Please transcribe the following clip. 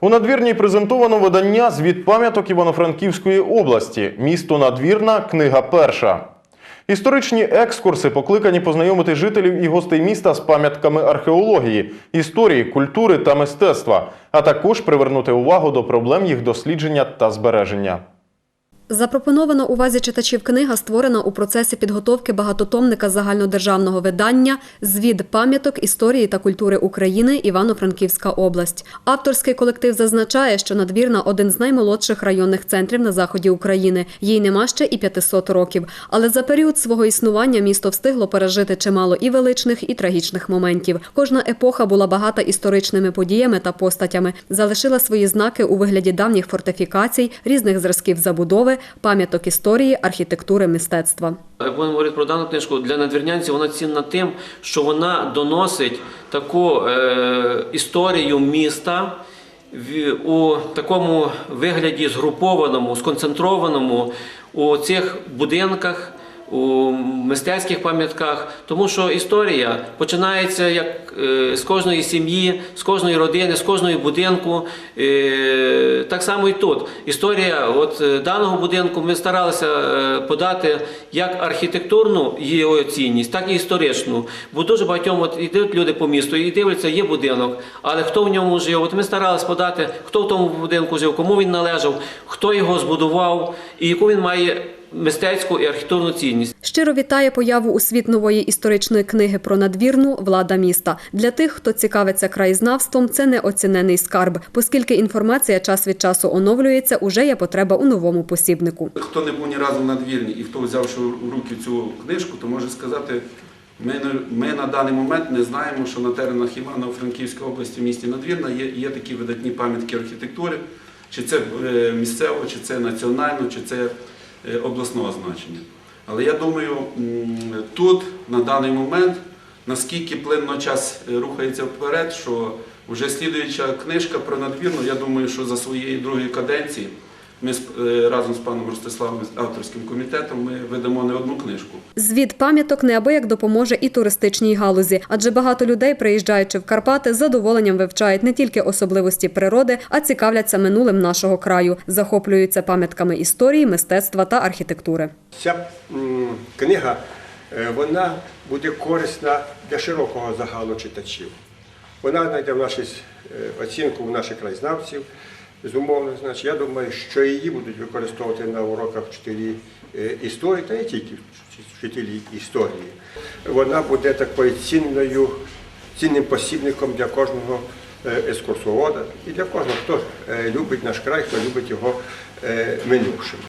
У надвірній презентовано видання Звіт пам'яток Івано-Франківської області. Місто Надвірна, книга перша. Історичні екскурси покликані познайомити жителів і гостей міста з пам'ятками археології, історії, культури та мистецтва, а також привернути увагу до проблем їх дослідження та збереження. Запропонована увазі читачів книга створена у процесі підготовки багатотомника загальнодержавного видання Звід пам'яток історії та культури України Івано-Франківська область. Авторський колектив зазначає, що надвірна один з наймолодших районних центрів на заході України. Їй нема ще і 500 років. Але за період свого існування місто встигло пережити чимало і величних, і трагічних моментів. Кожна епоха була багата історичними подіями та постатями, залишила свої знаки у вигляді давніх фортифікацій, різних зразків забудови, пам'яток історії, архітектури, мистецтва. Як будемо говорити про дану книжку, для надвірнянців вона цінна тим, що вона доносить таку е, історію міста в, у такому вигляді згрупованому, сконцентрованому у цих будинках. У мистецьких пам'ятках, тому що історія починається як е, з кожної сім'ї, з кожної родини, з кожного будинку. Е, так само і тут. Історія от, е, даного будинку ми старалися подати як архітектурну його цінність, так і історичну. Бо дуже багатьом от, йдуть люди по місту і дивляться, є будинок, але хто в ньому жив? От ми старалися подати, хто в тому будинку жив, кому він належав, хто його збудував і яку він має мистецьку і архітектурну цінність. Щиро вітає появу у світ нової історичної книги про надвірну влада міста. Для тих, хто цікавиться краєзнавством, це неоцінений скарб, оскільки інформація час від часу оновлюється, уже є потреба у новому посібнику. Хто не був ні разу в надвірні і хто взявши в руки цю книжку, то може сказати, ми, не- ми на даний момент не знаємо, що на теренах Івано-Франківської області в місті Надвірна є, є такі видатні пам'ятки архітектури, чи це е, місцево, чи це національно, чи це обласного значення. Але я думаю, тут на даний момент, наскільки плинно час е, рухається вперед, що вже слідуюча книжка про надвірну, я думаю, що за своєї другої каденції ми з- е, разом з паном Ростиславом, з авторським комітетом, ми видамо не одну книжку. Звіт пам'яток неабияк допоможе і туристичній галузі, адже багато людей, приїжджаючи в Карпати, з задоволенням вивчають не тільки особливості природи, а цікавляться минулим нашого краю, захоплюються пам'ятками історії, мистецтва та архітектури. Ця книга е, вона буде корисна для широкого загалу читачів. Вона знайде в нашій е, оцінку у наших краєзнавців. Безумовно, значить, я думаю, що її будуть використовувати на уроках вчителі е, історії, та не тільки вчителі історії. Вона буде такою цінною, цінним посібником для кожного е, екскурсовода і для кожного, хто е, любить наш край, хто любить його минувшим.